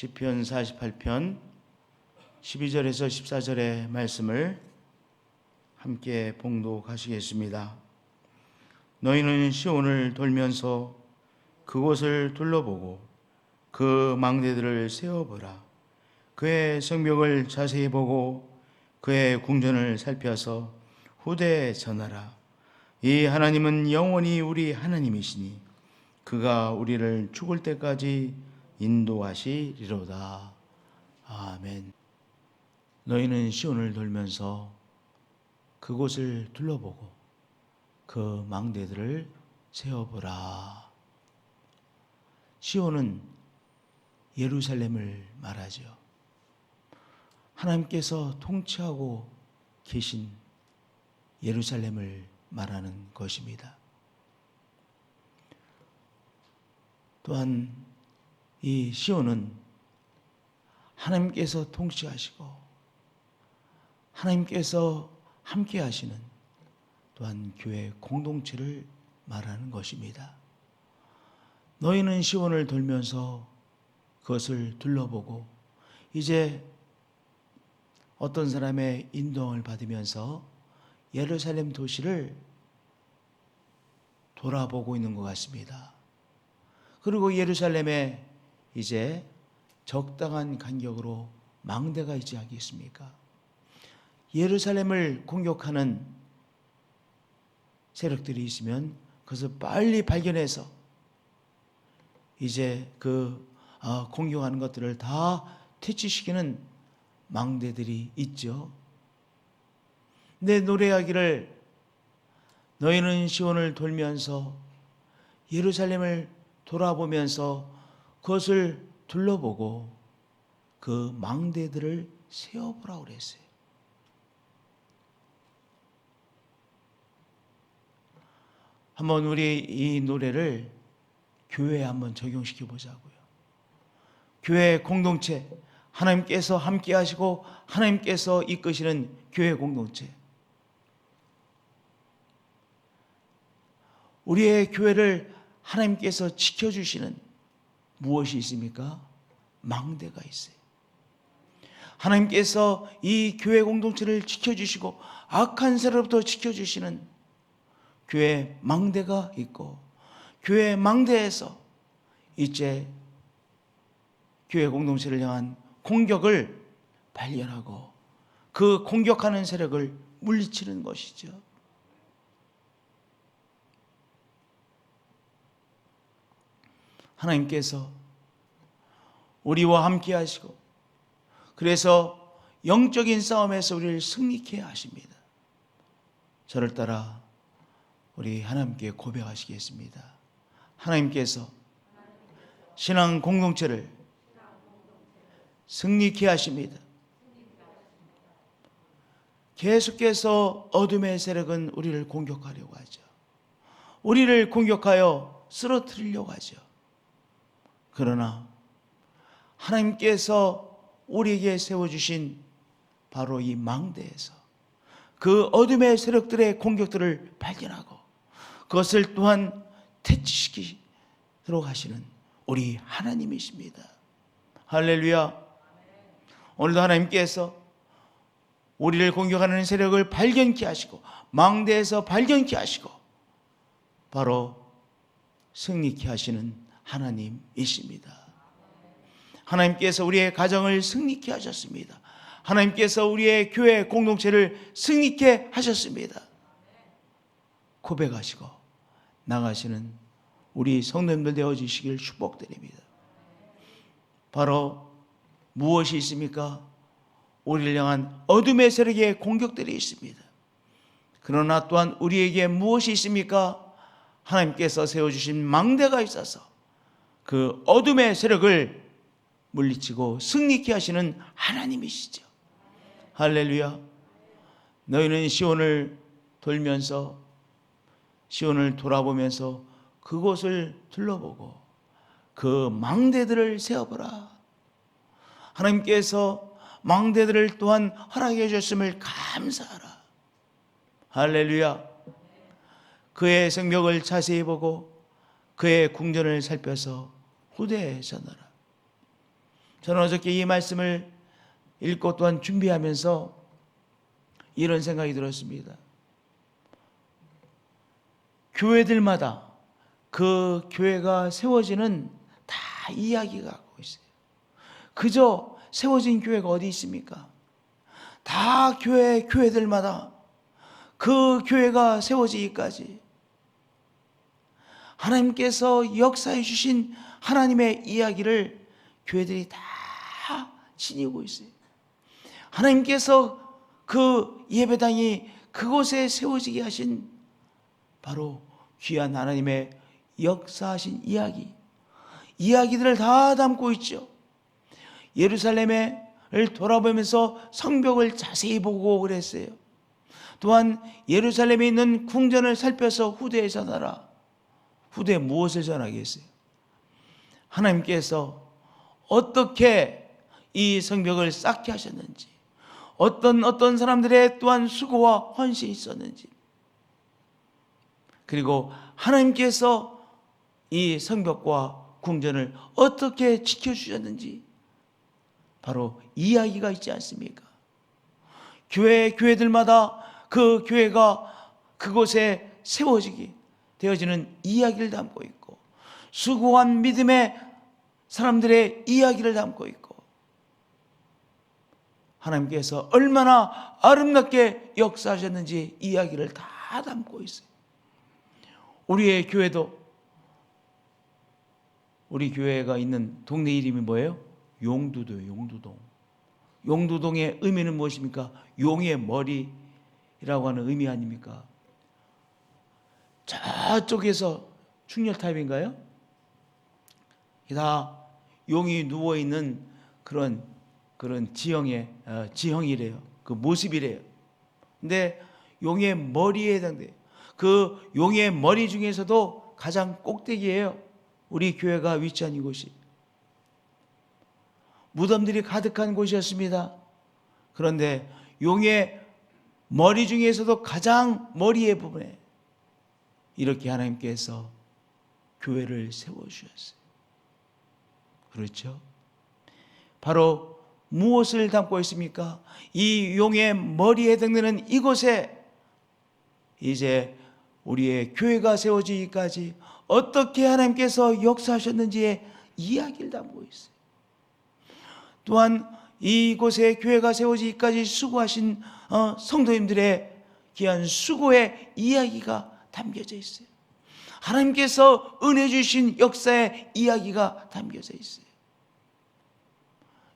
시편 48편 12절에서 14절의 말씀을 함께 봉독하시겠습니다. 너희는 시온을 돌면서 그곳을 둘러보고 그 망대들을 세워보라. 그의 성벽을 자세히 보고 그의 궁전을 살펴서 후대에 전하라. 이 하나님은 영원히 우리 하나님이시니 그가 우리를 죽을 때까지 인도하시리로다. 아멘. 너희는 시온을 돌면서 그곳을 둘러보고 그 망대들을 세워보라. 시온은 예루살렘을 말하죠. 하나님께서 통치하고 계신 예루살렘을 말하는 것입니다. 또한 이 시온은 하나님께서 통치하시고 하나님께서 함께 하시는 또한 교회 공동체를 말하는 것입니다. 너희는 시온을 돌면서 그것을 둘러보고 이제 어떤 사람의 인도를 받으면서 예루살렘 도시를 돌아보고 있는 것 같습니다. 그리고 예루살렘에 이제 적당한 간격으로 망대가 있지 않겠습니까? 예루살렘을 공격하는 세력들이 있으면 그것을 빨리 발견해서 이제 그 어, 공격하는 것들을 다 퇴치시키는 망대들이 있죠. 내 노래하기를 너희는 시온을 돌면서 예루살렘을 돌아보면서 그것을 둘러보고 그 망대들을 세워보라 그랬어요. 한번 우리 이 노래를 교회에 한번 적용시켜 보자고요. 교회 공동체 하나님께서 함께 하시고 하나님께서 이끄시는 교회 공동체 우리의 교회를 하나님께서 지켜주시는 무엇이 있습니까? 망대가 있어요. 하나님께서 이 교회 공동체를 지켜주시고 악한 세로부터 지켜주시는 교회 망대가 있고 교회 망대에서 이제 교회 공동체를 향한 공격을 발견하고 그 공격하는 세력을 물리치는 것이죠. 하나님께서 우리와 함께 하시고 그래서 영적인 싸움에서 우리를 승리케 하십니다. 저를 따라 우리 하나님께 고백하시겠습니다. 하나님께서 신앙 공동체를 승리케 하십니다. 계속해서 어둠의 세력은 우리를 공격하려고 하죠. 우리를 공격하여 쓰러뜨리려고 하죠. 그러나 하나님께서 우리에게 세워주신 바로 이 망대에서 그 어둠의 세력들의 공격들을 발견하고 그것을 또한 퇴치시키도록 하시는 우리 하나님이십니다. 할렐루야. 오늘도 하나님께서 우리를 공격하는 세력을 발견케 하시고 망대에서 발견케 하시고 바로 승리케 하시는 하나님이십니다. 하나님께서 우리의 가정을 승리케 하셨습니다. 하나님께서 우리의 교회 공동체를 승리케 하셨습니다. 고백하시고 나가시는 우리 성도님들 되어 주시길 축복드립니다. 바로 무엇이 있습니까? 우리를 향한 어둠의 세력의 공격들이 있습니다. 그러나 또한 우리에게 무엇이 있습니까? 하나님께서 세워주신 망대가 있어서 그 어둠의 세력을 물리치고 승리케 하시는 하나님이시죠. 할렐루야. 너희는 시온을 돌면서 시온을 돌아보면서 그곳을 둘러보고 그 망대들을 세워보라. 하나님께서 망대들을 또한 허락해 주셨음을 감사하라. 할렐루야. 그의 성벽을 자세히 보고 그의 궁전을 살펴서 후대에 전하라. 저는 어저께 이 말씀을 읽고 또한 준비하면서 이런 생각이 들었습니다. 교회들마다 그 교회가 세워지는 다 이야기가 갖고 있어요. 그저 세워진 교회가 어디 있습니까? 다 교회, 교회들마다 그 교회가 세워지기까지 하나님께서 역사해 주신 하나님의 이야기를 교회들이 다 지니고 있어요. 하나님께서 그 예배당이 그곳에 세워지게 하신 바로 귀한 하나님의 역사하신 이야기, 이야기들을 다 담고 있죠. 예루살렘을 돌아보면서 성벽을 자세히 보고 그랬어요. 또한 예루살렘에 있는 궁전을 살펴서 후대에 전하라. 후대에 무엇을 전하겠어요? 하나님께서 어떻게 이 성벽을 쌓게 하셨는지, 어떤 어떤 사람들의 또한 수고와 헌신이 있었는지, 그리고 하나님께서 이 성벽과 궁전을 어떻게 지켜주셨는지 바로 이야기가 있지 않습니까? 교회 교회들마다 그 교회가 그곳에 세워지기 되어지는 이야기를 담고 있고 수고한 믿음의 사람들의 이야기를 담고 있고 하나님께서 얼마나 아름답게 역사하셨는지 이야기를 다 담고 있어요. 우리의 교회도 우리 교회가 있는 동네 이름이 뭐예요? 용두도요, 용두동. 용두동의 의미는 무엇입니까? 용의 머리라고 하는 의미 아닙니까? 저쪽에서 충렬 타입인가요? 다 용이 누워 있는 그런 그런 지형의 어, 지형이래요. 그 모습이래요. 근데 용의 머리에 해당돼요. 그 용의 머리 중에서도 가장 꼭대기예요. 우리 교회가 위치한 이곳이. 무덤들이 가득한 곳이었습니다. 그런데 용의 머리 중에서도 가장 머리의 부분에 이렇게 하나님께서 교회를 세워주셨어요. 그렇죠? 바로 무엇을 담고 있습니까? 이 용의 머리에 등되는 이곳에 이제 우리의 교회가 세워지기까지 어떻게 하나님께서 역사하셨는지의 이야기를 담고 있어요. 또한 이곳에 교회가 세워지기까지 수고하신 어, 성도님들의 귀한 수고의 이야기가 담겨져 있어요. 하나님께서 은혜 주신 역사의 이야기가 담겨져 있어요.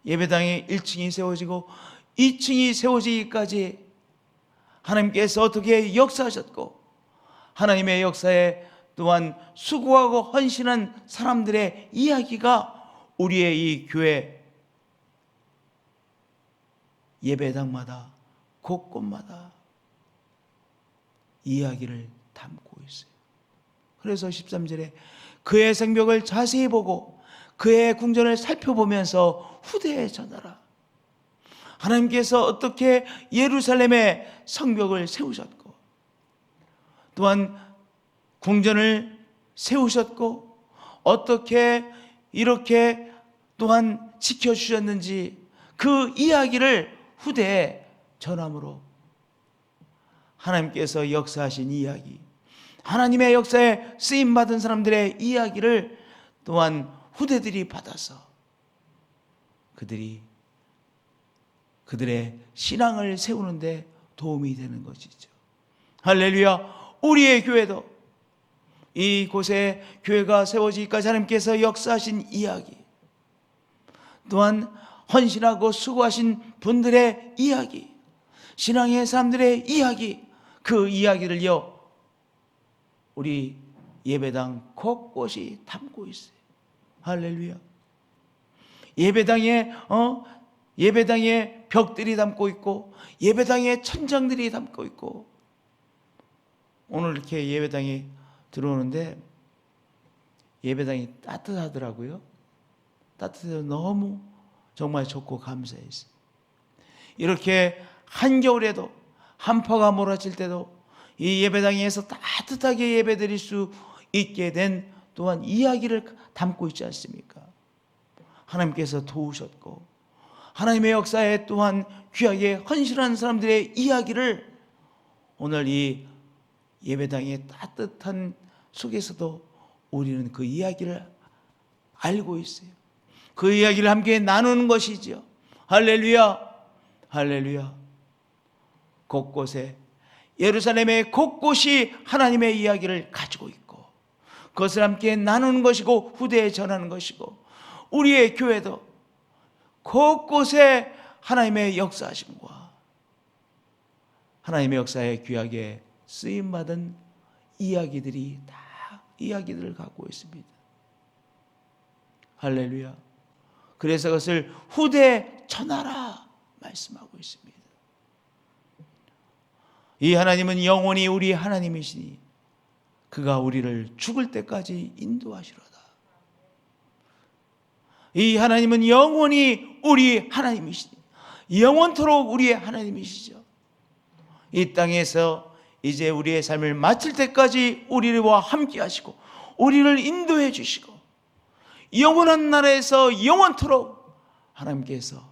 예배당에 1층이 세워지고 2층이 세워지기까지 하나님께서 어떻게 역사하셨고 하나님의 역사에 또한 수고하고 헌신한 사람들의 이야기가 우리의 이 교회 예배당마다 곳곳마다 이야기를 담고 있어요. 그래서 13절에 그의 생벽을 자세히 보고 그의 궁전을 살펴보면서 후대에 전하라. 하나님께서 어떻게 예루살렘의 성벽을 세우셨고 또한 궁전을 세우셨고 어떻게 이렇게 또한 지켜주셨는지 그 이야기를 후대에 전함으로 하나님께서 역사하신 이야기 하나님의 역사에 쓰임 받은 사람들의 이야기를 또한 후대들이 받아서 그들이 그들의 신앙을 세우는데 도움이 되는 것이죠. 할렐루야. 우리의 교회도 이곳에 교회가 세워지기까지 하나님께서 역사하신 이야기, 또한 헌신하고 수고하신 분들의 이야기, 신앙의 사람들의 이야기, 그 이야기를요, 우리 예배당 곳곳이 담고 있어요. 할렐루야. 예배당에, 어, 예배당에 벽들이 담고 있고, 예배당에 천장들이 담고 있고, 오늘 이렇게 예배당에 들어오는데, 예배당이 따뜻하더라고요. 따뜻해서 너무 정말 좋고 감사했어요. 이렇게 한겨울에도 한파가 몰아칠 때도 이 예배당에서 따뜻하게 예배드릴 수 있게 된 또한 이야기를 담고 있지 않습니까? 하나님께서 도우셨고 하나님의 역사에 또한 귀하게 헌신한 사람들의 이야기를 오늘 이 예배당의 따뜻한 속에서도 우리는 그 이야기를 알고 있어요. 그 이야기를 함께 나누는 것이죠. 할렐루야, 할렐루야. 곳곳에 예루살렘의 곳곳이 하나님의 이야기를 가지고 있고 그것을 함께 나누는 것이고 후대에 전하는 것이고 우리의 교회도 곳곳에 하나님의 역사하심과 하나님의 역사에 귀하게 쓰임 받은 이야기들이 다 이야기들을 갖고 있습니다. 할렐루야. 그래서 그것을 후대에 전하라 말씀하고 있습니다. 이 하나님은 영원히 우리 하나님이시니 그가 우리를 죽을 때까지 인도하시로다. 이 하나님은 영원히 우리 하나님이시니 영원토록 우리의 하나님이시죠. 이 땅에서 이제 우리의 삶을 마칠 때까지 우리와 함께 하시고 우리를 인도해 주시고 영원한 나라에서 영원토록 하나님께서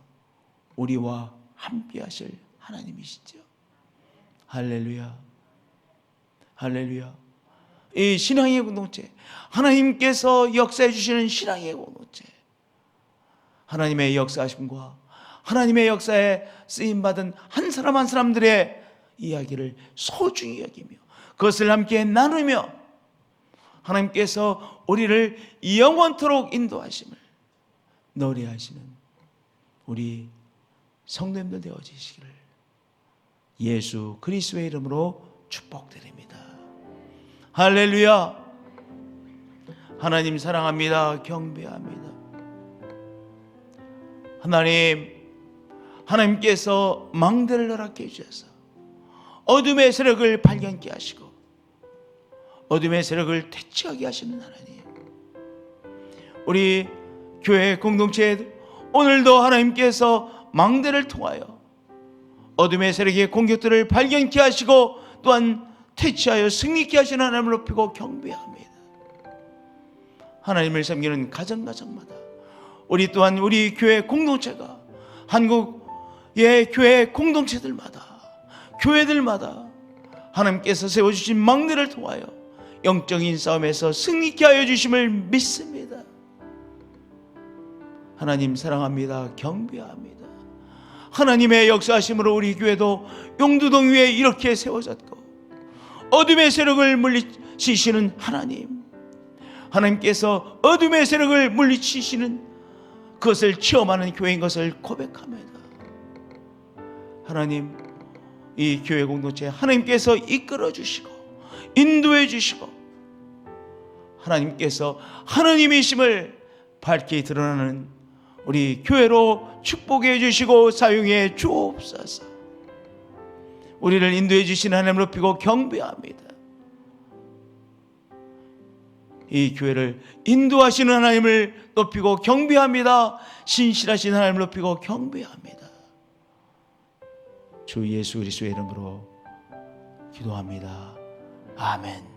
우리와 함께 하실 하나님이시죠. 할렐루야. 할렐루야. 이 신앙의 공동체, 하나님께서 역사해 주시는 신앙의 공동체, 하나님의 역사하심과 하나님의 역사에 쓰임 받은 한 사람 한 사람들의 이야기를 소중히 여기며 그것을 함께 나누며 하나님께서 우리를 영원토록 인도하심을 노래하시는 우리 성도님들 되어지시기를 예수 그리스도의 이름으로 축복드립니다. 할렐루야. 하나님 사랑합니다. 경배합니다. 하나님 하나님께서 망대를 허락해 주셔서 어둠의 세력을 발견케 하시고 어둠의 세력을 퇴치하게 하시는 하나님. 우리 교회 공동체에 오늘도 하나님께서 망대를 통하여 어둠의 세력의 공격들을 발견케 하시고 또한 퇴치하여 승리케 하시는 하나님을 높이고 경배합니다. 하나님을 섬기는 가정 가정마다 우리 또한 우리 교회 공동체가 한국의 교회 공동체들마다 교회들마다 하나님께서 세워주신 망대를 통하여 영적인 싸움에서 승리케 하여 주심을 믿습니다. 하나님 사랑합니다. 경배합니다. 하나님의 역사하심으로 우리 교회도 용두동 위에 이렇게 세워졌고 어둠의 세력을 물리치시는 하나님 하나님께서 어둠의 세력을 물리치시는 그것을 체험하는 교회인 것을 고백합니다. 하나님 이 교회 공동체 하나님께서 이끌어 주시고 인도해 주시고 하나님께서 하나님이심을 밝히 드러나는 우리 교회로 축복해 주시고 사용해 주옵소서. 우리를 인도해 주신 하나님을 높이고 경배합니다. 이 교회를 인도하시는 하나님을 높이고 경배합니다. 신실하신 하나님을 높이고 경배합니다. 주 예수 그리스도의 이름으로 기도합니다. 아멘.